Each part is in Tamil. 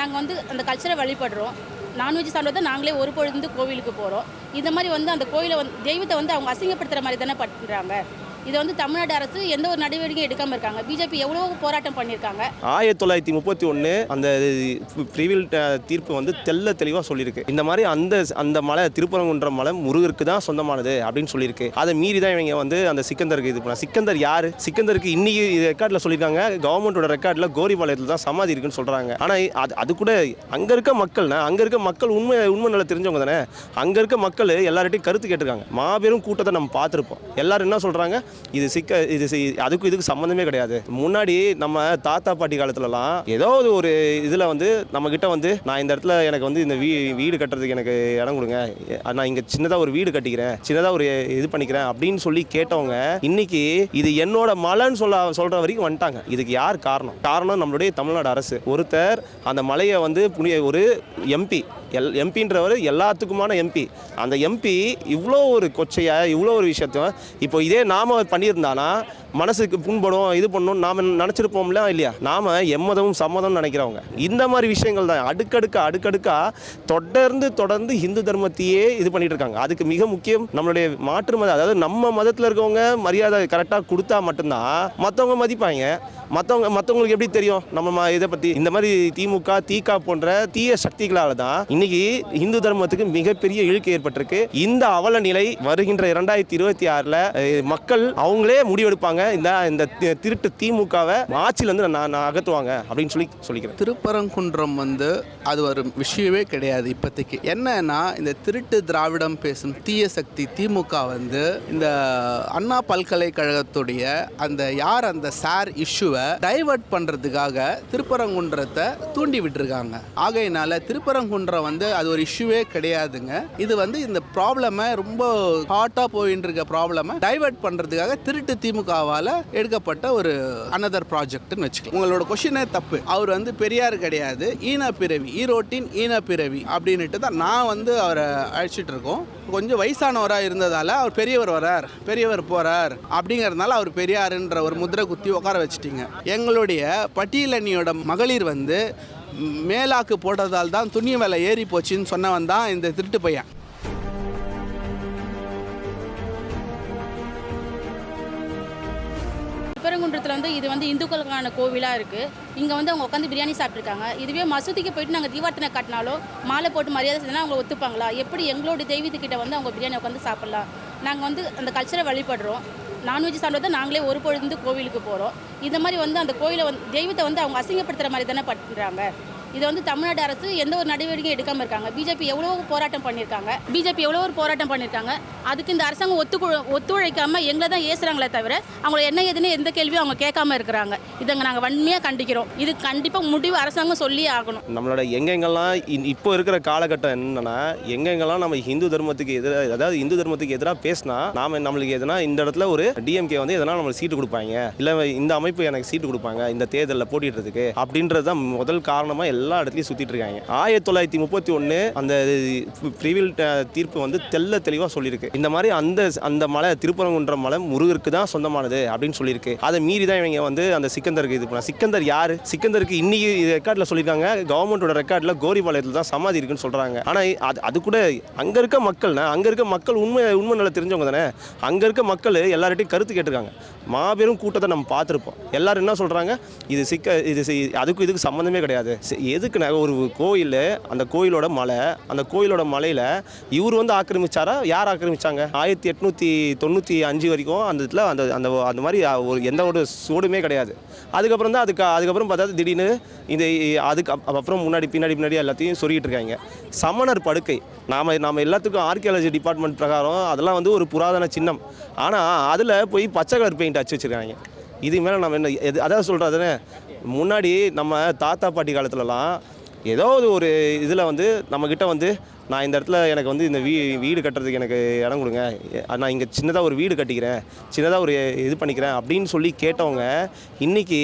நாங்கள் வந்து அந்த கல்ச்சரை வழிபடுறோம். நான்வெஜ் சாப்பிட்றது நாங்களே ஒரு பொழுது கோவிலுக்கு போகிறோம் இந்த மாதிரி வந்து அந்த கோயிலை வந்து தெய்வத்தை வந்து அவங்க அசிங்கப்படுத்துகிற மாதிரி தானே பண்ணுறாங்க இதை வந்து தமிழ்நாடு அரசு எந்த ஒரு நடவடிக்கையும் எடுக்காமல் இருக்காங்க. பிஜேபி எவ்வளோ போராட்டம் பண்ணியிருக்காங்க. ஆயிரத்தி தொள்ளாயிரத்தி முப்பத்தி ஒன்று அந்த பிரிவில் தீர்ப்பு வந்து தெல்ல தெளிவாக சொல்லியிருக்கு. இந்த மாதிரி அந்த அந்த மலை திருப்பரங்குன்ற மலை முருகருக்கு தான் சொந்தமானது அப்படின்னு சொல்லியிருக்கு. அதை மீறி தான் இவங்க வந்து அந்த சிக்கந்தருக்கு இது பண்ண சிக்கந்தர் யார்? சிக்கந்தருக்கு இன்னைக்கு ரெக்கார்டில் சொல்லியிருக்காங்க. கவர்மெண்ட்டோட ரெக்கார்டில் கோரிபாளையத்தில் தான் சமாதி இருக்குன்னு சொல்கிறாங்க ஆனால் அது அது கூட அங்கே இருக்க மக்கள்னா அங்கே இருக்க மக்கள் உண்மை உண்மை நல்லா தெரிஞ்சவங்க தானே. அங்கே இருக்க மக்கள் எல்லார்ட்டையும் கருத்து கேட்டிருக்காங்க. மாபெரும் கூட்டத்தை நம்ம பார்த்துருப்போம். எல்லாரும் என்ன சொல்கிறாங்க இது சிக்க இது சி- அதுக்கும் இதுக்கு சம்மந்தமே கிடையாது. முன்னாடி நம்ம தாத்தா பாட்டி காலத்துலலாம் ஏதாவது ஒரு இதில் வந்து நம்மக்கிட்ட வந்து நான் இந்த இடத்துல எனக்கு வந்து இந்த வீ வீடு கட்டுறதுக்கு எனக்கு இடம் கொடுங்க. நான் இங்கே சின்னதாக ஒரு வீடு கட்டிக்கிறேன் சின்னதாக ஒரு இது பண்ணிக்கிறேன் அப்படின்னு சொல்லி கேட்டவங்க இன்னைக்கு இது என்னோட மலைன்னு சொல்ல சொல்கிற வரைக்கும் வந்துட்டாங்க. இதுக்கு யார் காரணம்? காரணம் நம்மளுடைய தமிழ்நாடு அரசு. ஒருத்தர் அந்த மலையை வந்து புனிய ஒரு எம்பி எல் எம்பின்றவர் எல்லாத்துக்குமான எம்பி அந்த எம்பி இவ்வளோ ஒரு கொச்சையை இவ்வளோ ஒரு விஷயத்தையும் இப்போ இதே நாம் பண்ணியிருந்தானா மனசுக்கு புண்படும் இது பண்ணணும் நாம் நினச்சிருப்போம்ல இல்லையா? நாம் எம்மதமும் சம்மதம் நினைக்கிறவங்க. இந்த மாதிரி விஷயங்கள் தான். அடுக்கடுக்கா அடுக்கடுக்கா தொடர்ந்து தொடர்ந்து இந்து தர்மத்தையே இது பண்ணிட்டு இருக்காங்க. அதுக்கு மிக முக்கியம் நம்மளுடைய மாற்று மதம் அதாவது நம்ம மதத்தில் இருக்கவங்க மரியாதை கரெக்டாக கொடுத்தா மட்டும்தான் மற்றவங்க மதிப்பாங்க. மற்றவங்க மற்றவங்களுக்கு எப்படி தெரியும்? நம்ம ம- இதை பற்றி இந்த மாதிரி திமுக தீகா போன்ற தீய சக்திகளால் தான் இன்னைக்கு இந்து தர்மத்துக்கு மிகப்பெரிய இழுக்கு ஏற்பட்டிருக்கு. இந்த அவல நிலை வருகின்ற இரண்டாயிரத்தி இருபத்தி ஆறில் மக்கள் அவங்களே முடிவெடுப்பாங்க. இந்த இந்த திருட்டு திமுகவை ஆட்சியிலேருந்து நான் நான் அகற்றுவாங்க அப்படின்னு சொல்லி சொல்லிக்கிறேன். திருப்பரங்குன்றம் வந்து அது ஒரு விஷயமே கிடையாது இப்போதைக்கு. என்னன்னா இந்த திருட்டு திராவிடம் பேசும் தீய சக்தி திமுக வந்து இந்த அண்ணா பல்கலைக்கழகத்துடைய அந்த யார் அந்த சார் இஷ்யூவை டைவர்ட் பண்ணுறதுக்காக திருப்பரங்குன்றத்தை தூண்டி விட்டுருக்காங்க. ஆகையினால திருப்பரங்குன்றம் வந்து அது ஒரு இஷ்யூவே கிடையாதுங்க. இது வந்து இந்த ப்ராப்ளமை ரொம்ப ஹாட்டாக போயின்னு இருக்க ப்ராப்ளமை டைவர்ட் பண்ணுறதுக்காக திருட்டு திமுகவால் எடுக்கப்பட்ட ஒரு அனதர் ப்ராஜெக்ட்னு வச்சுக்கலாம். உங்களோட கொஷினே தப்பு. அவர் வந்து பெரியார் கிடையாது. ஈன பிறவி ஈரோட்டின் ஈன பிறவி அப்படின்னுட்டு தான் நான் வந்து அவரை அழைச்சிட்டு இருக்கோம். கொஞ்சம் வயசானவராக இருந்ததால் அவர் பெரியவர் வரார் பெரியவர் போகிறார் அப்படிங்கிறதுனால அவர் பெரியாருன்ற ஒரு முதிரை குத்தி உட்கார வச்சிட்டீங்க. எங்களுடைய பட்டியலணியோட மகளிர் வந்து மேலாக்கு போட்டதால் தான் துணி விலை ஏறி போச்சுன்னு சொன்னவன் தான் இந்த திருட்டு பையன். திருப்பரங்குன்றத்தில் வந்து இது வந்து இந்துக்களுக்கான கோவிலாக இருக்குது இங்கே வந்து அவங்க உட்காந்து பிரியாணி சாப்பிட்ருக்காங்க இதுவே மசூதிக்கு போயிட்டு நாங்கள் தீவார்த்தனை காட்டினாலோ மாலை போட்டு மரியாதை செஞ்சாலும் அவங்க ஒத்துப்பாங்களா? எப்படி எங்களோட தெய்வத்துக்கிட்ட வந்து அவங்க பிரியாணி உட்காந்து சாப்பிட்லாம்? நாங்கள் வந்து அந்த கல்ச்சரை வழிபடுறோம். நான்வெஜ் சாப்பிட்றது நாங்களே ஒரு பொழுது கோவிலுக்கு போகிறோம் இந்த மாதிரி வந்து அந்த கோயிலை வந்து தெய்வத்தை வந்து அவங்க அசிங்கப்படுத்துகிற மாதிரி தானே பண்ணுறாங்க இதை வந்து தமிழ்நாடு அரசு எந்த ஒரு நடவடிக்கையும் எடுக்காமல் இருக்காங்க. பிஜேபி எவ்வளோ போராட்டம் பண்ணியிருக்காங்க. பிஜேபி எவ்வளோ ஒரு போராட்டம் பண்ணியிருக்காங்க. அதுக்கு இந்த அரசாங்கம் ஒத்து ஒத்துழைக்காமல் எங்களை தான் ஏசுகிறாங்களே தவிர அவங்கள என்ன ஏதுன்னு எந்த கேள்வியும் அவங்க கேட்காம இருக்கிறாங்க. இதை நாங்கள் வன்மையாக கண்டிக்கிறோம். இது கண்டிப்பாக முடிவு அரசாங்கம் சொல்லியே ஆகணும். நம்மளோட எங்கெங்கெல்லாம் இப்போ இருக்கிற காலகட்டம் என்னன்னா எங்கெங்கெல்லாம் நம்ம இந்து தர்மத்துக்கு எதிராக அதாவது இந்து தர்மத்துக்கு எதிராக பேசினா நாம நம்மளுக்கு எதுனா இந்த இடத்துல ஒரு டிஎம்கே வந்து எதனா நம்மளுக்கு சீட்டு கொடுப்பாங்க. இல்லை இந்த அமைப்பு எனக்கு சீட்டு கொடுப்பாங்க இந்த தேர்தலில் போட்டிடுறதுக்கு அப்படின்றது தான் முதல் காரணமாக எல்லா இடத்துலையும் சுற்றிட்டு இருக்காங்க. ஆயிரத்தி தொள்ளாயிரத்தி முப்பத்தி ஒன்று அந்த பிரிவில் தீர்ப்பு வந்து தெல்ல தெளிவாக சொல்லியிருக்கு. இந்த மாதிரி அந்த அந்த மலை திருப்பரங்குன்ற மலை முருகருக்கு தான் சொந்தமானது அப்படின்னு சொல்லியிருக்கு. அதை மீறி தான் இவங்க வந்து அந்த சிக்கந்தருக்கு இது பண்ண சிக்கந்தர் யார்? சிக்கந்தருக்கு இன்னைக்கு ரெக்கார்டில் சொல்லியிருக்காங்க. கவர்மெண்ட்டோட ரெக்கார்டில் கோரிபாளையத்தில் தான் சமாதி இருக்குன்னு சொல்கிறாங்க ஆனால் அது அது கூட அங்கே இருக்க மக்கள்னா அங்கே இருக்க மக்கள் உண்மை உண்மை நல்லா தெரிஞ்சவங்க தானே? அங்கே இருக்க மக்கள் எல்லார்ட்டையும் கருத்து கேட்டிருக்காங்க. மாபெரும் கூட்டத்தை நம்ம பார்த்துருப்போம். எல்லாரும் என்ன சொல்கிறாங்க இது சிக்க இது அதுக்கும் இதுக்கு சம்மந்தமே கிடையாது. சி- ஒரு கோயில் அந்த கோயிலோட மலை அந்த கோயிலோட மலையில் இவர் வந்து ஆக்கிரமிச்சாரா? யார் ஆக்கிரமிச்சாங்க? ஆயிரத்தி எட்நூற்றி தொண்ணூற்றி அஞ்சு வரைக்கும் அந்த இதில் அந்த அந்த அந்த மாதிரி ஒரு எந்த ஒரு சூடுமே கிடையாது. அதுக்கப்புறம் தான் அதுக்கு அதுக்கப்புறம் பார்த்தா திடீர்னு இந்த அதுக்கு அப்புறம் முன்னாடி பின்னாடி பின்னாடி எல்லாத்தையும் சொல்லிகிட்டு இருக்காங்க. சமணர் படுக்கை. நாம் நாம் எல்லாத்துக்கும் ஆர்கியாலஜி டிபார்ட்மெண்ட் பிரகாரம் அதெல்லாம் வந்து ஒரு புராதன சின்னம். ஆனால் அதில் போய் பச்சை கலர் பெயிண்ட் அடிச்சு வச்சுருக்காங்க. இது மேலே நம்ம என்ன எது அதான் சொல்கிறதுனே முன்னாடி நம்ம தாத்தா பாட்டி காலத்துலலாம் ஏதாவது ஒரு இதில் வந்து நம்மக்கிட்ட வந்து நான் இந்த இடத்துல எனக்கு வந்து இந்த வீ வீடு கட்டுறதுக்கு எனக்கு இடம் கொடுங்க. நான் இங்கே சின்னதாக ஒரு வீடு கட்டிக்கிறேன். சின்னதாக ஒரு இது பண்ணிக்கிறேன் அப்படின்னு சொல்லி கேட்டவங்க இன்றைக்கி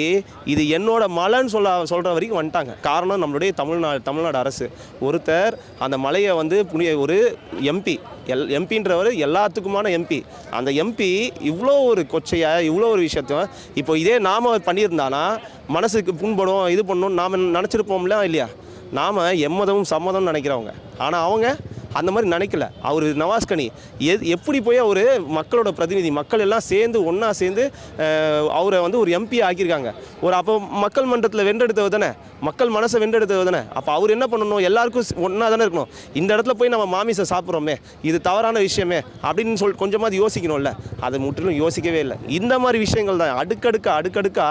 இது என்னோட மலைன்னு சொல்ல சொல்கிற வரைக்கும் வந்துட்டாங்க. காரணம் நம்மளுடைய தமிழ்நாடு தமிழ்நாடு அரசு. ஒருத்தர் அந்த மலையை வந்து புனிய ஒரு எம்பி எல் எம்பின்றவர் எல்லாத்துக்குமான எம்பி. அந்த எம்பி இவ்வளோ ஒரு கொச்சையாக இவ்வளோ ஒரு விஷயத்த இப்போ இதே நாம் பண்ணியிருந்தானா மனசுக்கு புண்படும் இது பண்ணணும் நாம் நினச்சிருப்போம்ல இல்லையா? நாம் எம்மதமும் சம்மதம்னு நினைக்கிறவங்க. ஆனால் அவங்க அந்த மாதிரி நினைக்கல. அவர் நவாஸ்கனி எ எப்படி போய் அவர் மக்களோட பிரதிநிதி மக்கள் எல்லாம் சேர்ந்து ஒன்றா சேர்ந்து அவரை வந்து ஒரு எம்பி ஆக்கியிருக்காங்க. ஒரு அப்போ மக்கள் மன்றத்தில் வென்றெடுத்தவர் தானே? மக்கள் மனசை வென்றெடுத்தவர் தானே? அப்போ அவர் என்ன பண்ணணும்? எல்லாருக்கும் ஒன்றா தானே இருக்கணும். இந்த இடத்துல போய் நம்ம மாமிசை சாப்பிட்றோமே இது தவறான விஷயமே அப்படின்னு சொல் கொஞ்சமாவது யோசிக்கணும்ல. அதை முற்றிலும் யோசிக்கவே இல்லை. இந்த மாதிரி விஷயங்கள் தான். அடுக்கடுக்கா அடுக்கடுக்கா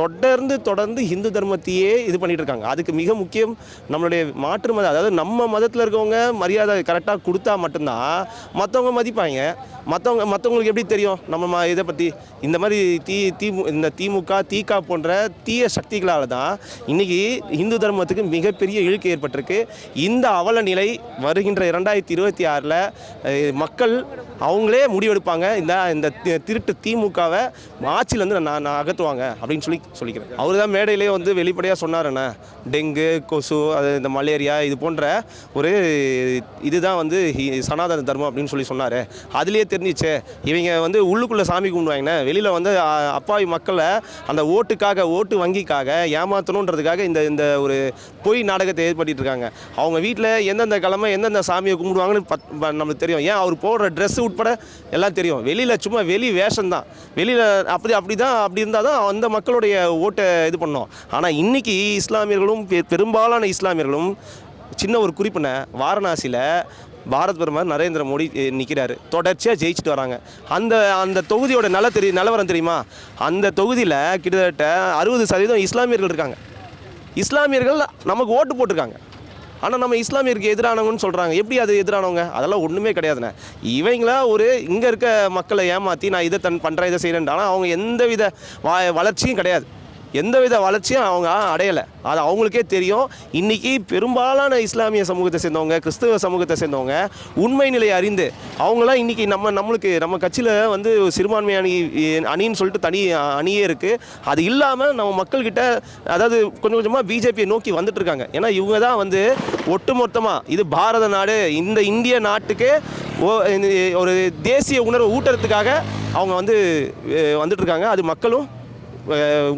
தொடர்ந்து தொடர்ந்து இந்து தர்மத்தையே இது பண்ணிகிட்டு இருக்காங்க. அதுக்கு மிக முக்கியம் நம்மளுடைய மாற்று மதம் அதாவது நம்ம மதத்தில் இருக்கவங்க மரியாதை கரெக்டாக கொடுத்தா மட்டும்தான் மற்றவங்க மதிப்பாங்க. மற்றவங்க மற்றவங்களுக்கு எப்படி தெரியும்? நம்ம ம- இதை பற்றி இந்த மாதிரி தீ தீ இந்த திமுக தீகா போன்ற தீய சக்திகளால் தான் இன்றைக்கி இந்து தர்மத்துக்கு மிகப்பெரிய இழுக்கு ஏற்பட்டிருக்கு. இந்த அவல நிலை வருகின்ற இரண்டாயிரத்தி இருபத்தி ஆறில் மக்கள் அவங்களே முடிவெடுப்பாங்க. இந்த இந்த திருட்டு திமுகவை ஆட்சியிலேருந்து நான் நான் அகற்றுவாங்க அப்படின்னு சொல்லி சொல்லிக்கிறேன். அவர் தான் மேடையிலே வந்து வெளிப்படையாக சொன்னாருண்ணே டெங்கு கொசு அது இந்த மலேரியா இது போன்ற ஒரு இதுதான் வந்து சனாதன தர்மம் அப்படின்னு சொல்லி சொன்னார். அதுலேயே தெரிஞ்சிச்சு இவங்க வந்து உள்ளுக்குள்ளே சாமி கும்பிடுவாங்கண்ணே. வெளியில் வந்து அப்பாவி மக்களை அந்த ஓட்டுக்காக ஓட்டு வங்கிக்காக ஏமாற்றணுன்றதுக்காக இந்த இந்த ஒரு பொய் நாடகத்தை ஏற்படுத்திட்டு இருக்காங்க. அவங்க வீட்டில் எந்தெந்த கிழமை எந்தெந்த சாமியை கும்பிடுவாங்கன்னு பத் ப- நம்மளுக்கு தெரியும். ஏன் அவர் போடுற ட்ரெஸ் உட்பட எல்லாம் தெரியும். வெளியில் சும்மா வெளி வேஷம் தான். வெளியில் அப்படி அப்படி தான் அப்படி இருந்தால் தான் அந்த மக்களுடைய ஓட்டை இது பண்ணோம். ஆனால் இன்னைக்கு இஸ்லாமியர்களும் பெ- பெரும்பாலான இஸ்லாமியர்களும் சின்ன ஒரு குறிப்புன வாரணாசியில் பாரத் பிரதமர் நரேந்திர மோடி நிற்கிறாரு தொடர்ச்சியாக ஜெயிச்சுட்டு வராங்க. அந்த அந்த தொகுதியோட நல்ல தெரிய நிலவரம் தெரியுமா? அந்த தொகுதியில் கிட்டத்தட்ட அறுபது சதவீதம் இஸ்லாமியர்கள் இருக்காங்க. இஸ்லாமியர்கள் நமக்கு ஓட்டு போட்டிருக்காங்க. ஆனால் நம்ம இஸ்லாமியருக்கு எதிரானவங்கன்னு சொல்கிறாங்க எப்படி அது எதிரானவங்க? அதெல்லாம் ஒன்றுமே கிடையாதுண்ணே. இவங்களா ஒரு இங்கே இருக்க மக்களை ஏமாற்றி நான் இதை தன் பண்ணுறேன் இதை செய்கிறேன் ஆனால் அவங்க எந்தவித வா வளர்ச்சியும் கிடையாது. எந்தவித வளர்ச்சியும் அவங்க அடையலை. அது அவங்களுக்கே தெரியும். இன்றைக்கி பெரும்பாலான இஸ்லாமிய சமூகத்தை சேர்ந்தவங்க கிறிஸ்தவ சமூகத்தை சேர்ந்தவங்க உண்மை நிலையை அறிந்து அவங்களாம் இன்றைக்கி நம்ம நம்மளுக்கு நம்ம கட்சியில் வந்து சிறுபான்மை அணி அணின்னு சொல்லிட்டு தனி அணியே இருக்குது அது இல்லாமல் நம்ம மக்கள்கிட்ட அதாவது கொஞ்சம் கொஞ்சமாக பிஜேபியை நோக்கி வந்துட்டுருக்காங்க ஏன்னா இவங்க தான் வந்து ஒட்டுமொத்தமாக இது பாரத நாடு இந்த இந்திய நாட்டுக்கு ஓ- ஒரு தேசிய உணர்வை ஊட்டுறதுக்காக அவங்க வந்து வந்துட்டுருக்காங்க அது மக்களும்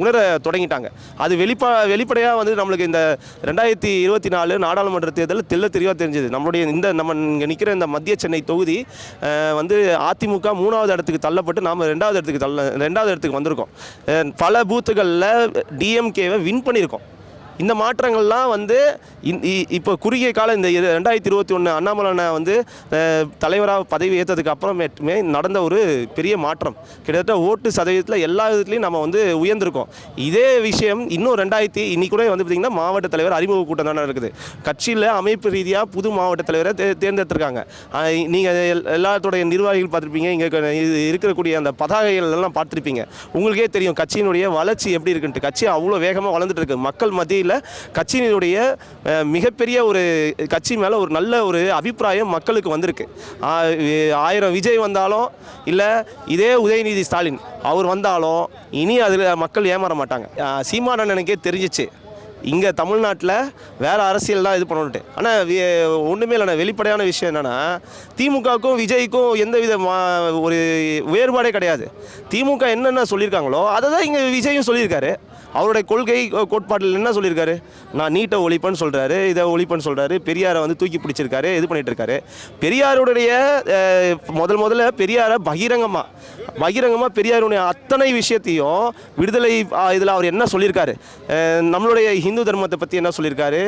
உணர தொடங்கிட்டாங்க. அது வெளிப்பா வெளிப்படையாக வந்து நம்மளுக்கு இந்த ரெண்டாயிரத்தி இருபத்தி நாலு நாடாளுமன்ற தேர்தல் தெல்ல தெளிவாக தெரிஞ்சது. நம்மளுடைய இந்த நம்ம இங்கே நிற்கிற இந்த மத்திய சென்னை தொகுதி வந்து அதிமுக மூணாவது இடத்துக்கு தள்ளப்பட்டு நாம் ரெண்டாவது இடத்துக்கு தள்ள ரெண்டாவது இடத்துக்கு வந்திருக்கோம். பல பூத்துகளில் டிஎம்கேவை வின் பண்ணியிருக்கோம். இந்த மாற்றங்கள்லாம் வந்து இந்- இ- இப்போ குறுகிய காலம் இந்த ரெண்டாயிரத்தி இருபத்தி ஒன்று அண்ணாமலை வந்து தலைவராக பதவி ஏற்றதுக்கு அப்புறமேட்டுமே நடந்த ஒரு பெரிய மாற்றம். கிட்டத்தட்ட ஓட்டு சதவீதத்தில் எல்லா விதத்துலையும் நம்ம வந்து உயர்ந்திருக்கோம். இதே விஷயம் இன்னும் ரெண்டாயிரத்தி இன்னைக்கு கூட வந்து பார்த்திங்கன்னா மாவட்ட தலைவர் அறிமுக கூட்டம் தானே இருக்குது. கட்சியில் அமைப்பு ரீதியாக புது மாவட்ட தலைவரை தே தேர்ந்தெடுத்திருக்காங்க. நீங்கள் எல்லாத்தோடைய நிர்வாகிகள் பார்த்துருப்பீங்க இங்கே இருக்கக்கூடிய அந்த பதாகைகள் எல்லாம் பார்த்துருப்பீங்க. உங்களுக்கே தெரியும் கட்சியினுடைய வளர்ச்சி எப்படி இருக்குன்ட்டு. கட்சி அவ்வளோ வேகமாக வளர்ந்துட்டு இருக்கு. மக்கள் மத்தியில் கட்சியினுடைய மிகப்பெரிய ஒரு கட்சி மேலே ஒரு நல்ல ஒரு அபிப்பிராயம் மக்களுக்கு வந்திருக்கு. ஆயிரம் விஜய் வந்தாலும் இல்லை இதே உதயநிதி ஸ்டாலின் அவர் வந்தாலும் இனி அதில் மக்கள் ஏமாற மாட்டாங்க. சீமானன் எனக்கே தெரிஞ்சிச்சு. இங்கே தமிழ்நாட்டில் வேறு அரசியல் தான் இது பண்ணணுட்டு ஆனால் ஒன்றுமே இல்லைண்ணா வெளிப்படையான விஷயம் என்னென்னா திமுகவுக்கும் விஜய்க்கும் எந்தவித மா ஒரு வேறுபாடே கிடையாது. திமுக என்னென்ன சொல்லியிருக்காங்களோ அதை தான் இங்கே விஜயும் சொல்லியிருக்காரு. அவருடைய கொள்கை கோ- கோட்பாட்டில் என்ன சொல்லியிருக்காரு? நான் நீட்டை ஒழிப்பேன்னு சொல்கிறாரு இதை ஒழிப்பேன்னு சொல்கிறாரு பெரியாரை வந்து தூக்கி பிடிச்சிருக்காரு இது பண்ணிகிட்டு இருக்காரு. பெரியாருடைய முதல் முதல்ல பெரியாரை பகிரங்கமாக பகிரங்கமாக பெரியாருடைய அத்தனை விஷயத்தையும் விடுதலை இதில் அவர் என்ன சொல்லியிருக்காரு? நம்மளுடைய ஹிந்து தர்மத்தை பற்றி என்ன சொல்லியிருக்காரு?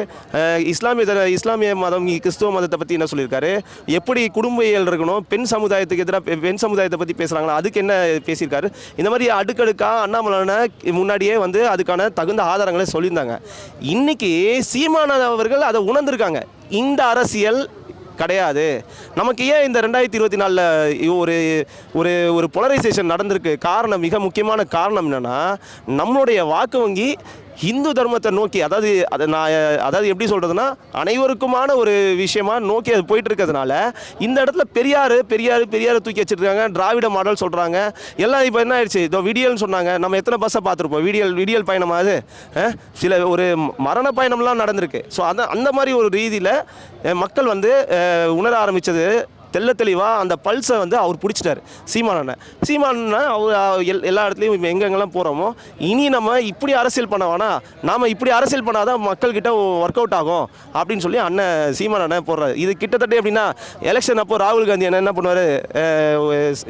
இஸ்லாமிய தர இஸ்லாமிய மதம் கிறிஸ்துவ மதத்தை பற்றி என்ன சொல்லியிருக்காரு? எப்படி குடும்பவியல் இருக்கணும் பெண் சமுதாயத்துக்கு எதிராக பெண் சமுதாயத்தை பற்றி பேசுகிறாங்களா அதுக்கு என்ன பேசியிருக்காரு? இந்த மாதிரி அடுக்கடுக்காக அண்ணாமலைன முன்னாடியே வந்து அதுக்கான தகுந்த ஆதாரங்களை சொல்லியிருந்தாங்க. இன்றைக்கி சீமானவர்கள் அவர்கள் அதை உணர்ந்திருக்காங்க. இந்த அரசியல் கிடையாது. நமக்கு ஏன் இந்த ரெண்டாயிரத்தி இருபத்தி நாலில் ஒரு ஒரு ஒரு பொலரைசேஷன் நடந்திருக்கு? காரணம் மிக முக்கியமான காரணம் என்னென்னா நம்மளுடைய வாக்கு வங்கி இந்து தர்மத்தை நோக்கி அதாவது அதை நான் அதாவது எப்படி சொல்கிறதுனா அனைவருக்குமான ஒரு விஷயமா நோக்கி அது போயிட்டு இருக்கிறதுனால இந்த இடத்துல பெரியார் பெரியார் பெரியார் தூக்கி வச்சிருக்காங்க திராவிட மாடல் சொல்கிறாங்க எல்லாம் இப்போ என்ன ஆயிடுச்சு? இதோ விடியல்னு சொன்னாங்க. நம்ம எத்தனை பஸ்ஸை பார்த்துருப்போம்? விடியல் விடியல் பயணமாவது சில ஒரு மரண பயணம்லாம் நடந்திருக்கு. ஸோ அந்த அந்த மாதிரி ஒரு ரீதியில் மக்கள் வந்து உணர ஆரம்பித்தது தெல்ல தெளிவாக அந்த பல்ஸை வந்து அவர் பிடிச்சிட்டார் சீமான் அண்ணன் அவர் எல் எல்லா இடத்துலையும் எங்கெங்கெல்லாம் போகிறோமோ இனி நம்ம இப்படி அரசியல் பண்ண வேணாம் நாம் இப்படி அரசியல் பண்ணாதான் மக்கள்கிட்ட ஒர்க் அவுட் ஆகும் அப்படின்னு சொல்லி அண்ணன் சீமான் அண்ணன் போடுறாரு. இது கிட்டத்தட்ட எப்படின்னா எலெக்ஷன் அப்போ ராகுல் காந்தி என்ன என்ன பண்ணுவார்?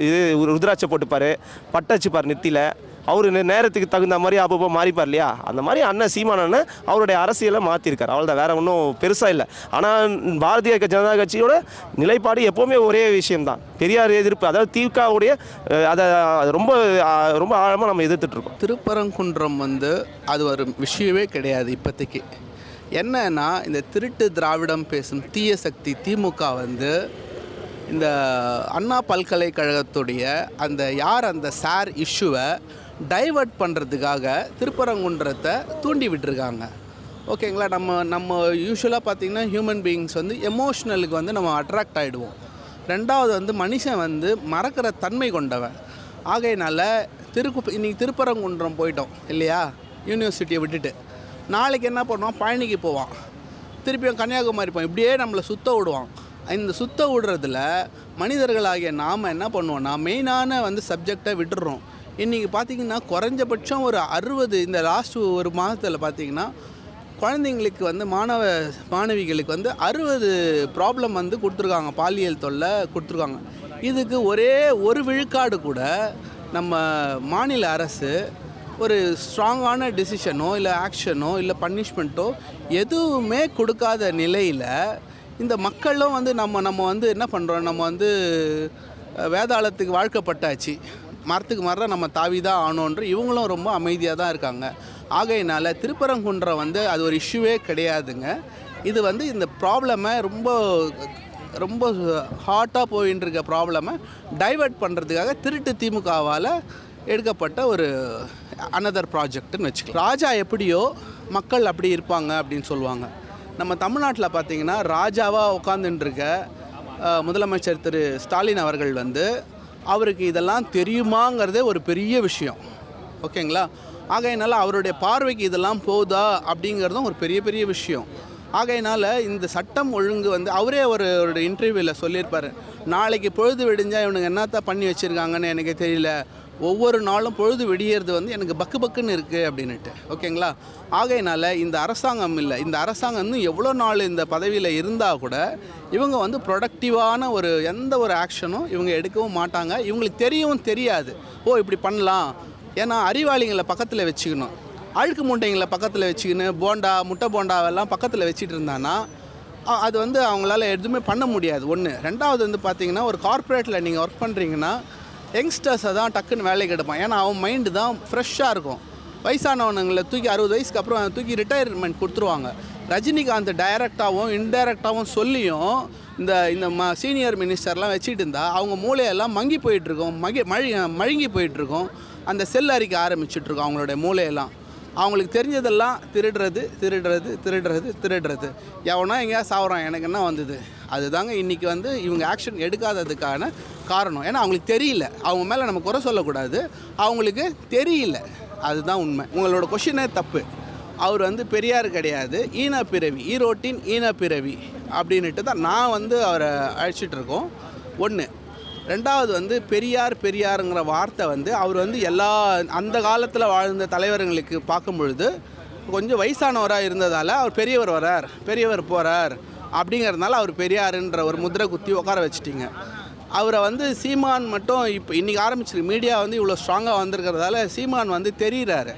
இது ருத்ராட்சை போட்டுப்பார் பட்டச்சுப்பார் நெத்தியில். அவர் நேரத்துக்கு தகுந்த மாதிரி அப்பப்போ மாறிப்பார் இல்லையா? அந்த மாதிரி அண்ணன் சீமான் அண்ணன் அவருடைய அரசியலை மாற்றிருக்கார் அவள்தான் வேற ஒன்றும் பெருசாக இல்லை. ஆனால் பாரதிய ஜனதா கட்சியோட நிலைப்பாடு எப்போவுமே ஒரே விஷயம்தான். பெரியார் எதிர்ப்பு அதாவது திமுகவுடைய அதை ரொம்ப ரொம்ப ஆழமாக நம்ம எதிர்த்துட்ருக்கோம் திருப்பரங்குன்றம் வந்து அது ஒரு விஷயமே கிடையாது இப்போதைக்கு. என்னன்னா இந்த திருட்டு திராவிடம் பேசும் தீய சக்தி திமுக வந்து இந்த அண்ணா பல்கலைக்கழகத்துடைய அந்த யார் அந்த சார் இஷ்யூவை டைவர்ட் பண்ணுறதுக்காக திருப்பரங்குன்றத்தை தூண்டி விட்டுருக்காங்க. ஓகேங்களா? நம்ம நம்ம யூஸ்வலாக பார்த்தீங்கன்னா ஹியூமன் பீயிங்ஸ் வந்து எமோஷ்னலுக்கு வந்து நம்ம அட்ராக்ட் ஆகிடுவோம் ரெண்டாவது வந்து மனுஷன் வந்து மறக்கிற தன்மை கொண்டவன். ஆகையினால திருக்கு இன்றைக்கி திருப்பரங்குன்றம் போயிட்டோம் இல்லையா? யூனிவர்சிட்டியை விட்டுட்டு. நாளைக்கு என்ன பண்ணுவான்? பழனிக்கு போவான். திருப்பியும் கன்னியாகுமரி போவோம் இப்படியே நம்மளை சுத்த விடுவான். இந்த சுத்த விடுறதுல மனிதர்களாகிய நாம் என்ன பண்ணுவோம்னா மெயினான வந்து சப்ஜெக்டை விட்டுடுறோம் இன்றைக்கி பார்த்தீங்கன்னா குறைஞ்சபட்சம் ஒரு அறுபது இந்த லாஸ்ட் ஒரு மாதத்தில் பார்த்தீங்கன்னா குழந்தைங்களுக்கு வந்து மாணவ மாணவிகளுக்கு வந்து அறுபது ப்ராப்ளம் வந்து கொடுத்துருக்காங்க. பாலியல் தொல்லை கொடுத்துருக்காங்க. இதுக்கு ஒரே ஒரு விழுக்காடு கூட நம்ம மாநில அரசு ஒரு ஸ்ட்ராங்கான டிசிஷனோ இல்லை ஆக்ஷனோ இல்லை பனிஷ்மெண்ட்டோ எதுவுமே கொடுக்காத நிலையில் இந்த மக்களும் வந்து நம்ம நம்ம வந்து என்ன பண்ணுறோம் நம்ம வந்து வேதாளத்துக்கு வாழ்க்கப்பட்டாச்சு. மரத்துக்கு மரம் நம்ம தாவி தான் ஆனோன்ற இவங்களும் ரொம்ப அமைதியாக தான் இருக்காங்க. ஆகையினால திருப்பரங்குன்றம் வந்து அது ஒரு இஷ்யூவே கிடையாதுங்க. இது வந்து இந்த ப்ராப்ளமை ரொம்ப ரொம்ப ஹாட்டாக போயின்னு இருக்க ப்ராப்ளமை டைவர்ட் பண்ணுறதுக்காக திருட்டு திமுகவால் எடுக்கப்பட்ட ஒரு அனதர் ப்ராஜெக்ட்னு வச்சுக்கலாம். ராஜா எப்படியோ மக்கள் அப்படி இருப்பாங்க அப்படின்னு சொல்லுவாங்க. நம்ம தமிழ்நாட்டில் பார்த்தீங்கன்னா ராஜாவாக உட்காந்துட்டுருக்க முதலமைச்சர் திரு ஸ்டாலின் அவர்கள் வந்து அவருக்கு இதெல்லாம் தெரியுமாங்கிறதே ஒரு பெரிய விஷயம். ஓகேங்களா? ஆகையினால அவருடைய பார்வைக்கு இதெல்லாம் போகுதா அப்படிங்கிறதும் ஒரு பெரிய பெரிய விஷயம். ஆகையினால இந்த சட்டம் ஒழுங்கு வந்து அவரே ஒரு ஒரு இன்டர்வியூவில் சொல்லியிருப்பார். நாளைக்கு பொழுது விடிஞ்சால் இவனுங்க என்னத்தான் பண்ணி வச்சுருக்காங்கன்னு எனக்கு தெரியல. ஒவ்வொரு நாளும் பொழுது விடியறது வந்து எனக்கு பக்கு பக்குன்னு இருக்குது அப்படின்னுட்டு. ஓகேங்களா? ஆகையினால இந்த அரசாங்கம் இல்லை இந்த அரசாங்கம் இன்னும் எவ்வளோ நாள் இந்த பதவியில் இருந்தால் கூட இவங்க வந்து ப்ரொடக்டிவான ஒரு எந்த ஒரு ஆக்ஷனும் இவங்க எடுக்கவும் மாட்டாங்க. இவங்களுக்கு தெரியவும் தெரியாது. ஓ இப்படி பண்ணலாம். ஏன்னா அறிவாளிகளை பக்கத்தில் வச்சுக்கணும். அழுக்கு மூட்டைங்களை பக்கத்தில் வச்சுக்கின்னு போண்டா முட்டை போண்டாவெல்லாம் பக்கத்தில் வச்சுட்டு இருந்தான்னா அது வந்து அவங்களால எதுவுமே பண்ண முடியாது. ஒன்று ரெண்டாவது வந்து பார்த்தீங்கன்னா ஒரு கார்ப்பரேட்டில் நீங்கள் ஒர்க் பண்ணுறீங்கன்னா யங்ஸ்டர்ஸை தான் டக்குன்னு வேலைக்கு எடுப்பான். ஏன்னா அவன் மைண்டு தான் ஃப்ரெஷ்ஷாக இருக்கும். வயசானவனுங்களை தூக்கி அறுபது வயசுக்கு அப்புறம் தூக்கி ரிட்டையர்மெண்ட் கொடுத்துருவாங்க. ரஜினிகாந்த் டைரக்டாகவும் இன்டைரக்டாகவும் சொல்லியும் இந்த இந்த ம சீனியர் மினிஸ்டர்லாம் வச்சுட்டு இருந்தால் அவங்க மூளையெல்லாம் மங்கி போயிட்டுருக்கோம் மகி மழி மழுங்கி போயிட்டுருக்கோம் அந்த செல் அரிக்க ஆரம்பிச்சிட்ருக்கோம் அவங்களுடைய மூளையெல்லாம். அவங்களுக்கு தெரிஞ்சதெல்லாம் திருடுறது திருடுறது திருடுறது திருடுறது. எவனா எங்கேயா சாவுறான் எனக்கு என்ன வந்தது? அதுதாங்க இன்றைக்கி வந்து இவங்க ஆக்ஷன் எடுக்காததுக்கான காரணம். ஏன்னா அவங்களுக்கு தெரியல. அவங்க மேலே நம்ம குறை சொல்லக்கூடாது. அவங்களுக்கு தெரியல. அதுதான் உண்மை. உங்களோட கொஷினே தப்பு. அவர் வந்து பெரியார் கிடையாது. ஈன பிறவி. ஈரோட்டின் ஈன பிறவி. அப்படின்னுட்டு தான் நான் வந்து அவரை அழைச்சிட்ருக்கோம் ஒன்று ரெண்டாவது வந்து பெரியார் பெரியாருங்கிற வார்த்தை வந்து அவர் வந்து எல்லா அந்த காலத்தில் வாழ்ந்த தலைவர்களுக்கு பார்க்கும் பொழுது கொஞ்சம் வயசானவராக இருந்ததால் அவர் பெரியவர் வரார் பெரியவர் போகிறார் அப்படிங்கிறதுனால அவர் பெரியாருன்ற ஒரு முதிரை குத்தி உட்கார வச்சுட்டிங்க. அவரை வந்து சீமான் மட்டும் இப்போ இன்றைக்கி ஆரம்பிச்சிருக்கு மீடியா வந்து இவ்வளோ ஸ்ட்ராங்காக வந்திருக்கிறதால சீமான் வந்து தெரிகிறாரு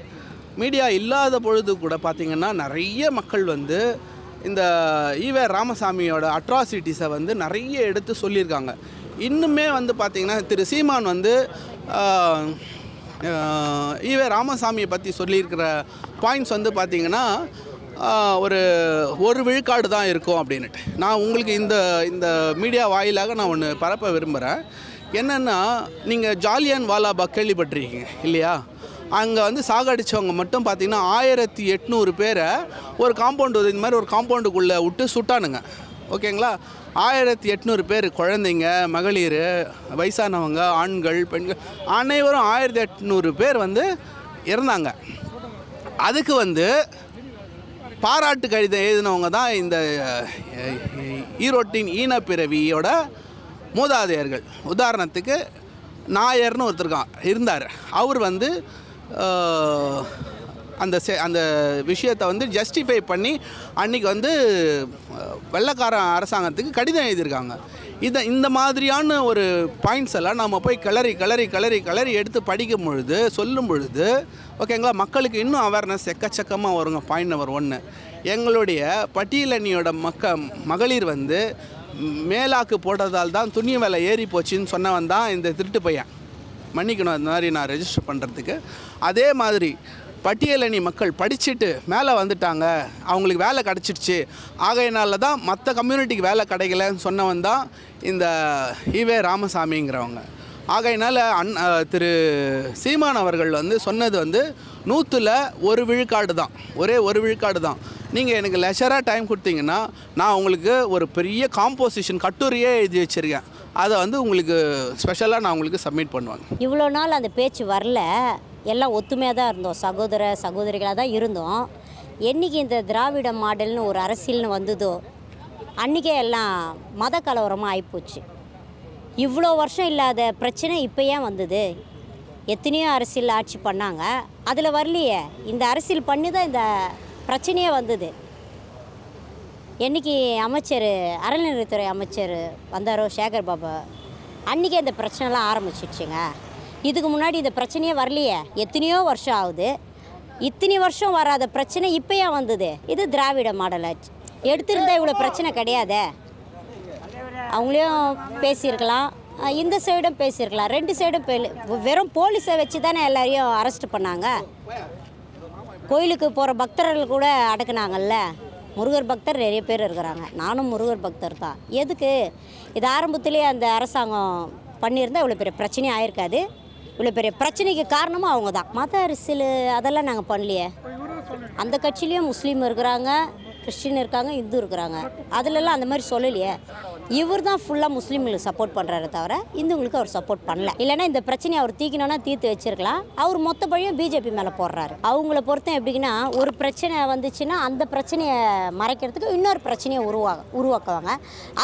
மீடியா இல்லாத பொழுது கூட பார்த்திங்கன்னா நிறைய மக்கள் வந்து இந்த ஈவே ராமசாமியோட அட்ராசிட்டிஸை வந்து நிறைய எடுத்து சொல்லியிருக்காங்க. இன்னுமே வந்து பார்த்திங்கன்னா திரு சீமான் வந்து ஈவே ராமசாமியை பற்றி சொல்லியிருக்கிற பாயிண்ட்ஸ் வந்து பார்த்திங்கன்னா ஒரு ஒரு விழுக்காடு தான் இருக்கும் அப்படின்னுட்டு. நான் உங்களுக்கு இந்த இந்த மீடியா வாயிலாக நான் ஒன்று பரப்ப விரும்புகிறேன் என்னென்னா நீங்கள் ஜாலியான் வாலாபாக் கேள்விப்பட்டிருக்கீங்க இல்லையா? அங்கே வந்து சாகடிச்சவங்க மட்டும் பார்த்தீங்கன்னா ஆயிரத்தி எட்நூறு பேரை ஒரு காம்பவுண்டு இந்த மாதிரி ஒரு காம்பவுண்டுக்குள்ளே விட்டு சுட்டானுங்க. ஓகேங்களா? ஆயிரத்தி எட்நூறு பேர் குழந்தைங்க மகளிர் வயசானவங்க ஆண்கள் பெண்கள் அனைவரும் ஆயிரத்தி எட்நூறு பேர் வந்து இறந்தாங்க. அதுக்கு வந்து பாராட்டு கடிதம் எழுதினவங்க தான் இந்த ஈரோட்டின் ஈனப்பிறவியோட மூதாதையர்கள். உதாரணத்துக்கு நாயர்னு ஒருத்தருக்கான் இருந்தார். அவர் வந்து அந்த செ அந்த விஷயத்தை வந்து ஜஸ்டிஃபை பண்ணி அன்றைக்கி வந்து வெள்ளக்காரன் அரசாங்கத்துக்கு கடிதம் எழுதியிருக்காங்க. இதை இந்த மாதிரியான ஒரு பாயிண்ட்ஸ் எல்லாம் நம்ம போய் கிளறி கிளறி கிளறி கிளறி எடுத்து படிக்கும் பொழுது சொல்லும் பொழுது ஓகேங்களா மக்களுக்கு இன்னும் அவேர்னஸ் எக்கச்சக்கமாக வருங்க பாயிண்ட் நம்பர் ஒன்று எங்களுடைய பட்டியலணியோட மக்க மகளிர் வந்து மேலாக்கு போட்டதால் தான் துணி விலை ஏறி போச்சுன்னு சொன்னவன் தான் இந்த திருட்டு பையன். மன்னிக்கணும் அந்த மாதிரி நான் ரெஜிஸ்டர் பண்ணுறதுக்கு அதே மாதிரி பட்டியலணி மக்கள் படிச்சுட்டு மேலே வந்துட்டாங்க. அவங்களுக்கு வேலை கிடச்சிடுச்சு. ஆகையினால தான் மற்ற கம்யூனிட்டிக்கு வேலை கிடைக்கலன்னு சொன்னவன் தான் இந்த ஈவே ராமசாமிங்கிறவங்க. ஆகையினால அன் திரு சீமான் அவர்கள் வந்து சொன்னது வந்து நூற்றில் ஒரு விழுக்காடு தான். ஒரே ஒரு விழுக்காடு தான். நீங்கள் எனக்கு லெஷராக டைம் கொடுத்தீங்கன்னா நான் உங்களுக்கு ஒரு பெரிய காம்போசிஷன் கட்டுரையே எழுதி வச்சுருக்கேன். அதை வந்து உங்களுக்கு ஸ்பெஷலாக நான் உங்களுக்கு சப்மிட் பண்ணுவேன் இவ்வளோ நாள் அந்த பேச்சு வரல. எல்லாம் ஒத்துமையாக தான் இருந்தோம். சகோதர சகோதரிகளாக தான் இருந்தோம். என்னைக்கு இந்த திராவிட மாடல்னு ஒரு அரசியல்னு வந்ததோ அன்றைக்கே எல்லாம் மத கலவரமாக ஆகிப்போச்சு இவ்வளோ வருஷம் இல்லாத பிரச்சனை இப்போ ஏன் வந்தது? எத்தனையோ அரசியல் ஆட்சி பண்ணாங்க. அதில் வரலையே இந்த அரசியல் பண்ணி தான் இந்த பிரச்சனையே வந்தது. என்னைக்கு அமைச்சர் அறநிலையத்துறை அமைச்சர் வந்தாரோ சேகர் பாபா அன்றைக்கே இந்த பிரச்சனைலாம் ஆரம்பிச்சிடுச்சுங்க இதுக்கு முன்னாடி இந்த பிரச்சனையே வரலையே. எத்தனையோ வருஷம் ஆகுது. இத்தனை வருஷம் வராத பிரச்சனை இப்போயே வந்தது? இது திராவிட மாடல் ஆச்சு. எடுத்திருந்தா இவ்வளோ பிரச்சனை கிடையாதே. அவங்களையும் பேசியிருக்கலாம். இந்த சைடும் பேசியிருக்கலாம். ரெண்டு சைடும் பே வெறும் போலீஸை வச்சு தானே எல்லாரையும் அரெஸ்ட் பண்ணாங்க. கோயிலுக்கு போகிற பக்தர்கள் கூட அடக்குனாங்கல்ல. முருகர் பக்தர் நிறைய பேர் இருக்கிறாங்க. நானும் முருகர் பக்தர் தான். எதுக்கு? இது ஆரம்பத்துலேயே அந்த அரசாங்கம் பண்ணியிருந்தால் இவ்வளோ பெரிய பிரச்சனையும் ஆயிருக்காது. இவ்வளோ பெரிய பிரச்சனைக்கு காரணமும் அவங்க தான் மத அரசியல் அதெல்லாம் நாங்கள் பண்ணலையே. அந்த கட்சியிலையும் முஸ்லீம் இருக்கிறாங்க கிறிஸ்டின் இருக்காங்க இந்து இருக்கிறாங்க. அதுலலாம் அந்த மாதிரி சொல்லலையே. இவர் தான் ஃபுல்லாக முஸ்லீம்களுக்கு சப்போர்ட் பண்ணுறாரு தவிர இந்துங்களுக்கு அவர் சப்போர்ட் பண்ணல. இல்லைன்னா இந்த பிரச்சனையை அவர் தீக்கணும்னா தீர்த்து வச்சிருக்கலாம். அவர் மொத்த பழியும் பிஜேபி மேலே போடுறாரு. அவங்கள பொறுத்த எப்படின்னா ஒரு பிரச்சனை வந்துச்சுன்னா அந்த பிரச்சனையை மறைக்கிறதுக்கு இன்னொரு பிரச்சனையை உருவா உருவாக்குவாங்க.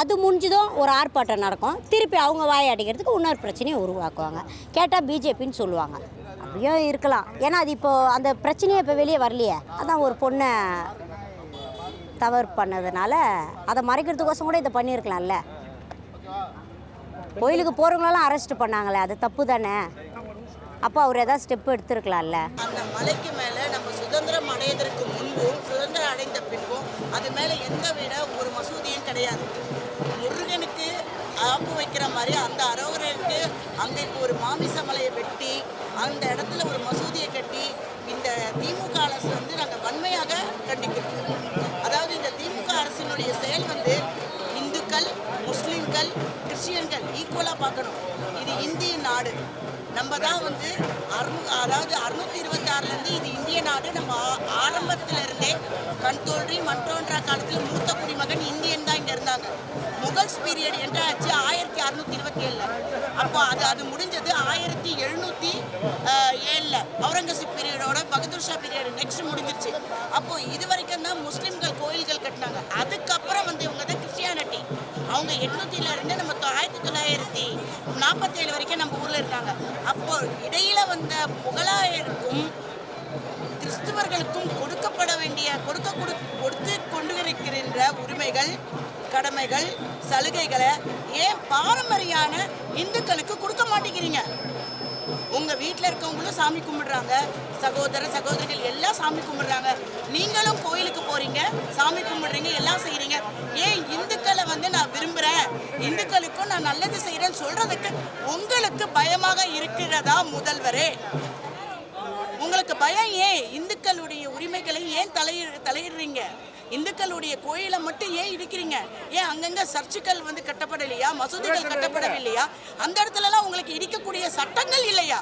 அது முடிஞ்சதும் ஒரு ஆர்ப்பாட்டம் நடக்கும். திருப்பி அவங்க வாயை அடிக்கிறதுக்கு இன்னொரு பிரச்சனையை உருவாக்குவாங்க. கேட்டால் பிஜேபின்னு சொல்லுவாங்க. அப்படியும் இருக்கலாம். ஏன்னா அது இப்போது அந்த பிரச்சனையை இப்போ வெளியே வரலையே. அதான் ஒரு பொண்ணை தவறு பண்ணதுனால அதை மறைக்கிறதுக்கோசம் கூட இதை பண்ணியிருக்கலாம்ல. கோயிலுக்கு போகிறவங்களெல்லாம் அரெஸ்ட் பண்ணாங்களே அது தப்பு தானே? அப்போ அவர் ஏதாவது ஸ்டெப் எடுத்திருக்கலாம்ல. அந்த மலைக்கு மேலே நம்ம சுதந்திரம் அடைவதற்கு முன்பும் சுதந்திரம் அடைந்த பின்பும் அது மேலே எந்த விட ஒரு மசூதியும் கிடையாது. முருகனுக்கு ஆப்பு வைக்கிற மாதிரி அந்த அரோகருக்கு அங்கே இப்போ ஒரு மாமிச மலையை வெட்டி அந்த இடத்துல ஒரு மசூதியை கட்டி இந்த திமுக அரசு வந்து நாங்கள் வன்மையாக கண்டிக்கிறோம். அதாவது அவருடைய செயல் வந்து கிறிஸ்டியன்கள் ஈக்குவலாக பார்க்கணும். இது இந்திய நாடு. நம்ம தான் வந்து அறுநூ அதாவது அறுநூத்தி இருபத்தி ஆறுலேருந்து இது இந்திய நாடு. நம்ம ஆ- ஆரம்பத்துல இருந்தே கண் தோன்றி மண் தோன்றா காலத்தில் மூத்த குடிமகன் இந்தியன் தான் இங்கே இருந்தாங்க. முகல்ஸ் பீரியட் என்றாச்சு ஆயிரத்தி அறுநூத்தி இருபத்தி ஏழில் அப்போ அது அது முடிஞ்சது ஆயிரத்தி எழுநூற்றி ஏழில். அவுரங்கசீப் பீரியடோட பகதூர் ஷா பீரியட் நெக்ஸ்ட் முடிஞ்சிருச்சு. அப்போ இது வரைக்கும் தான் முஸ்லீம்கள் கோயில்கள் கட்டினாங்க. அதுக்கப்புறம் வந்து இவங்க அவங்க எட்நூத்திலிருந்து நம்ம ஆயிரத்தி தொள்ளாயிரத்தி நாற்பத்தேழு வரைக்கும் நம்ம ஊரில் இருக்காங்க. அப்போ இடையில வந்த முகலாயருக்கும் கிறிஸ்துவர்களுக்கும் கொடுக்கப்பட வேண்டிய கொடுக்க கொடு கொடுத்து கொண்டு இருக்கின்ற உரிமைகள் கடமைகள் சலுகைகளை ஏன் பாரம்பரியான இந்துக்களுக்கு கொடுக்க மாட்டேங்கிறீங்க? உங்க வீட்டில் இருக்கவங்களும் சாமி கும்பிடுறாங்க. சகோதர சகோதரிகள் எல்லாம் சாமி கும்பிடுறாங்க. நீங்களும் கோயிலுக்கு போறீங்க சாமி கும்பிடுறீங்க எல்லாம் செய்றீங்க. ஏன் இந்துக்களை வந்து நான் விரும்புறேன்? இந்துக்களுக்கும் நான் நல்லது செய்றேன்னு சொல்றதுக்கு உங்களுக்கு பயமாக இருக்கிறதா முதல்வரே? உங்களுக்கு பயம் ஏன்? இந்துக்களுடைய உரிமைகளை ஏன் தலையிட தலையிடுறீங்க? இந்துக்களுடைய கோயிலை மட்டும் ஏன் இடிக்கிறீங்க? ஏன் அங்கங்க சர்ச்சுக்கள் வந்து கட்டப்படலையா? மசூதிகள் கட்டப்படவில்லையா? அந்த இடத்துலலாம் உங்களுக்கு இருக்கக்கூடிய சட்டங்கள் இல்லையா?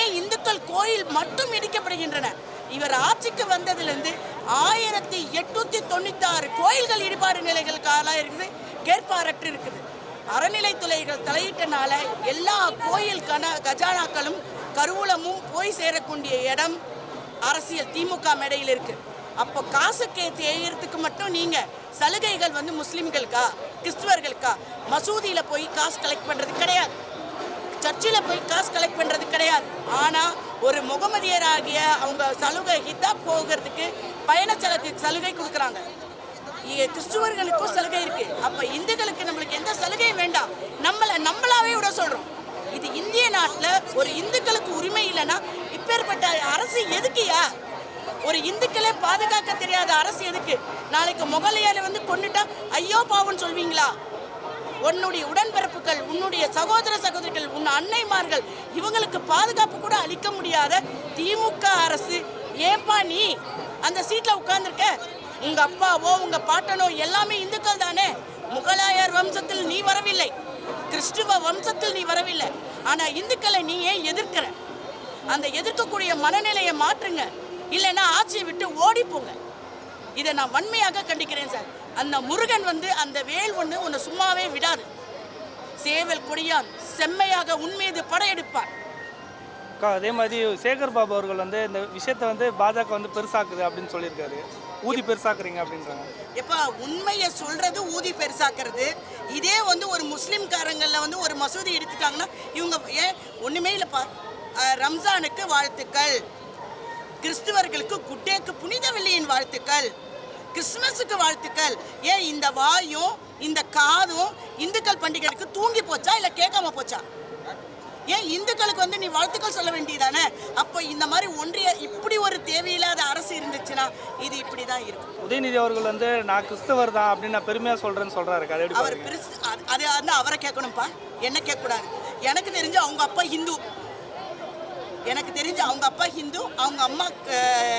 ஏன் இந்துக்கள் கோயில் மட்டும் இடிக்கப்படுகின்றன? இவர் ஆட்சிக்கு வந்ததிலிருந்து ஆயிரத்தி எட்நூத்தி தொண்ணூத்தி ஆறு கோயில்கள் இடிபாடு நிலைகள் காலாக இருக்குது கேட்பாரற்று இருக்குது. அறநிலைத்துறைகள் தலையிட்டனால எல்லா கோயில் கன கஜானாக்களும் கருவூலமும் போய் சேரக்கூடிய இடம் அரசியல் திமுக மேடையில் இருக்கு. அப்போ காசு கே செய்யறதுக்கு மட்டும் நீங்க சலுகைகள் வந்து முஸ்லிம்களுக்கா கிறிஸ்துவர்களுக்கா? மசூதியில் போய் காசு கலெக்ட் பண்ணுறது கிடையாது. சர்ச்சில் போய் காசு கலெக்ட் பண்ணுறது கிடையாது. ஆனால் ஒரு முகமதியராகிய அவங்க சலுகை ஹிதாப் போகிறதுக்கு பயண சலுகை சலுகை கொடுக்குறாங்க கிறிஸ்துவர்களுக்கும் சலுகை இருக்கு. அப்ப இந்துக்களுக்கு நம்மளுக்கு எந்த சலுகையும் வேண்டாம். நம்மள நம்மளாவே விட சொல்றோம். இது இந்திய நாட்டில் ஒரு இந்துக்களுக்கு உரிமை இல்லைன்னா இப்பேற்பட்ட அரசு எதுக்குயா ஒரு இந்துக்களே பாதுகாக்க தெரியாத அரசு எதுக்கு? நாளைக்கு முகலையால வந்து கொண்டுட்டா ஐயோ பாவம்னு சொல்வீங்களா? உன்னுடைய உடன்பிறப்புகள் உன்னுடைய சகோதர சகோதரிகள் உன் அன்னைமார்கள் இவங்களுக்கு பாதுகாப்பு கூட அளிக்க முடியாத திமுக அரசு. ஏன்பா நீ அந்த சீட்டில் உட்கார்ந்துருக்க? உங்கள் அப்பாவோ உங்கள் பாட்டனோ எல்லாமே இந்துக்கள் தானே? முகலாயர் வம்சத்தில் நீ வரவில்லை. கிறிஸ்துவ வம்சத்தில் நீ வரவில்லை. ஆனால் இந்துக்களை நீ ஏன் எதிர்க்கிற? அந்த எதிர்க்கக்கூடிய மனநிலையை மாற்றுங்க. இல்லைன்னா ஆட்சியை விட்டு ஓடி போங்க. இதை நான் வன்மையாக கண்டிக்கிறேன் சார். அந்த முருகன் வந்து அந்த வேல் ஒன்று உன்னை சும்மாவே விடாது. சேவல் கொடியான் செம்மையாக உன்மீது படையெடுப்பான் அதே மாதிரி சேகர் பாபு அவர்கள் வந்து இந்த விஷயத்தை வந்து பாஜக வந்து பெருசாக்குது அப்படின்னு சொல்லியிருக்காரு. ஊதி பெருசாக்குறீங்க அப்படின்றாங்க. எப்பா உண்மையை சொல்றது ஊதி பெருசாக்குறது. இதே வந்து ஒரு முஸ்லிம்காரங்கள்ல வந்து ஒரு மசூதி எடுத்துட்டாங்கன்னா இவங்க ஏன் ஒண்ணுமே இல்லைப்பா. ரம்ஜானுக்கு வாழ்த்துக்கள். கிறிஸ்துவர்களுக்கு குட்டேக்கு புனித வெள்ளியின் வாழ்த்துக்கள். கிறிஸ்துமஸுக்கு வாழ்த்துக்கள். ஏன் இந்த வாயும் இந்த காதும் இந்துக்கள் பண்டிகைக்கு தூங்கி போச்சா இல்லை கேட்காம போச்சா? ஏன் இந்துக்களுக்கு வந்து நீ வாழ்த்துக்கள் சொல்ல வேண்டியதானே? அப்போ இந்த மாதிரி ஒன்றிய இப்படி ஒரு தேவையில்லாத அரசு இருந்துச்சுன்னா இது இப்படி தான் இருக்கும். உதயநிதி அவர்கள் வந்து நான் கிறிஸ்தவர் தான் அப்படின்னு நான் பெருமையாக சொல்கிறேன்னு சொல்கிறாரு அவர் பெருசு அது- வந்து அவரை கேட்கணும்ப்பா. என்ன கேட்கக்கூடாது? எனக்கு தெரிஞ்சு அவங்க அப்பா ஹிந்து. எனக்கு தெரிஞ்சு அவங்க அப்பா ஹிந்து அவங்க அம்மா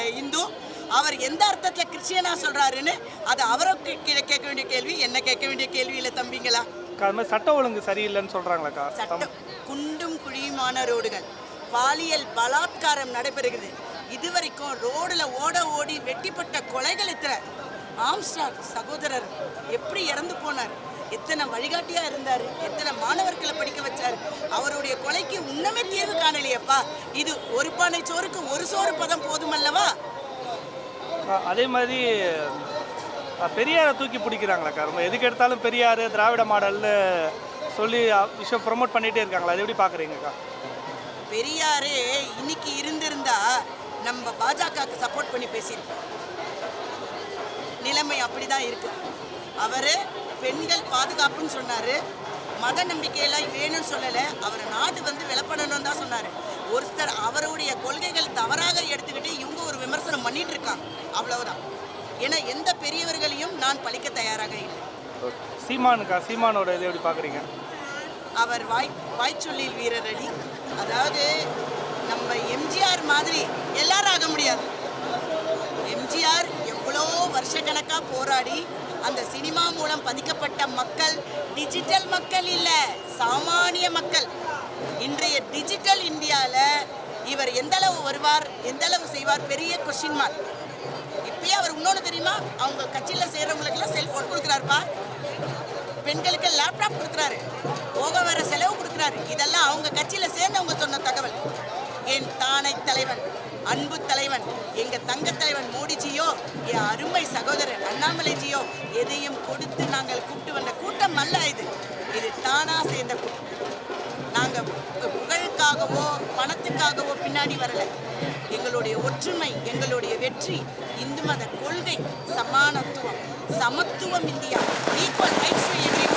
இந்து அவர் எந்த அர்த்தத்தில் கிறிஸ்டியனா சொல்றாருன்னு அது அவருக்கு கேட்க வேண்டிய கேள்வி என்ன கேட்க வேண்டிய கேள்வி இல்லை தம்பிங்களா? அது மாதிரி சட்ட ஒழுங்கு சரியில்லைன்னு சொல்கிறாங்களாக்கா சட்டம் குண்டும் குழியுமான ரோடுகள். பாலியல் பலாத்காரம் நடைபெறுகிறது. இதுவரைக்கும் ரோடுல ஓட ஓடி வெட்டிப்பட்ட கொலைகள் எத்தனை ஆம்ஸ்டார் சகோதரர் எப்படி இறந்து போனார்? எத்தனை வழிகாட்டியா இருந்தார்? எத்தனை மாணவர்களை படிக்க வச்சார்? அவருடைய கொலைக்கு உன்னமே தீர்வு காணலையப்பா. இது ஒரு பானை சோறுக்கு ஒரு சோறு பதம் போதுமல்லவா? அதே மாதிரி பெரியாரை தூக்கி பிடிக்கிறாங்களாக்கா ரொம்ப எதுக்கு எடுத்தாலும் பெரியார் திராவிட மாடல்னு சொல்லி விஷயம் ப்ரொமோட் பண்ணிகிட்டே இருக்காங்களா. அது எப்படி பார்க்குறீங்கக்கா பெரியாரே இன்னைக்கு இருந்திருந்தா நம்ம பாஜகவுக்கு சப்போர்ட் பண்ணி பேசியிருப்போம். நிலைமை அப்படி தான் இருக்குது அவர் பெண்கள் பாதுகாப்புன்னு சொன்னார். மத நம்பிக்கையெல்லாம் வேணும்னு சொல்லலை. அவரை நாடு வந்து விளப்படணும்னு தான் சொன்னார். ஒருத்தர் அவருடைய கொள்கைகள் தவறாக எடுத்துக்கிட்டு இவங்க ஒரு விமர்சனம் பண்ணிட்டு இருக்காங்க அவ்வளவுதான். ஏன்னா எந்த பெரியவர்களையும் நான் பழிக்க தயாராக இல்லை. சீமானுக்கா? சீமானோட இது எப்படி பார்க்குறீங்க? அவர் வாய் வாய்ச்சொல்லில் வீரரடி. அதாவது நம்ம எம்ஜிஆர் மாதிரி எல்லாரும் ஆக முடியாது. எம்ஜிஆர் எவ்வளோ வருஷக்கணக்காக போராடி அந்த சினிமா மூலம் பதிக்கப்பட்ட மக்கள் டிஜிட்டல் மக்கள் இல்லை சாமானிய மக்கள். டிஜிட்டல் இந்தியாவில் இவர் எந்த அளவு வருவார் எந்த அளவு செய்வார் பெரிய கொஷின் மார்க் இப்பயே அவர் இன்னொன்று தெரியுமா? அவங்க கட்சியில் செய்கிறவங்களுக்கெல்லாம் செல்ஃபோன் கொடுக்குறாருப்பா. பெண்களுக்கு லேப்டாப் கொடுக்குறாரு. போக வர செலவு கொடுக்குறாரு. இதெல்லாம் அவங்க கட்சியில் சேர்ந்தவங்க சொன்ன தகவல். என் தானை தலைவன் அன்பு தலைவன் எங்க தங்க தலைவன் மோடிஜியோ என் அருமை சகோதரர் அண்ணாமலைஜியோ எதையும் கொடுத்து நாங்கள் கூப்பிட்டு வந்த கூட்டம் அல்ல இது. இது தானா சேர்ந்த கூட்டம். நாங்கள் புகழுக்காகவோ பணத்துக்காகவோ பின்னாடி வரல. எங்களுடைய ஒற்றுமை எங்களுடைய வெற்றி இந்து மத கொள்கை சமானத்துவம் சமத்துவம் India equal rights to every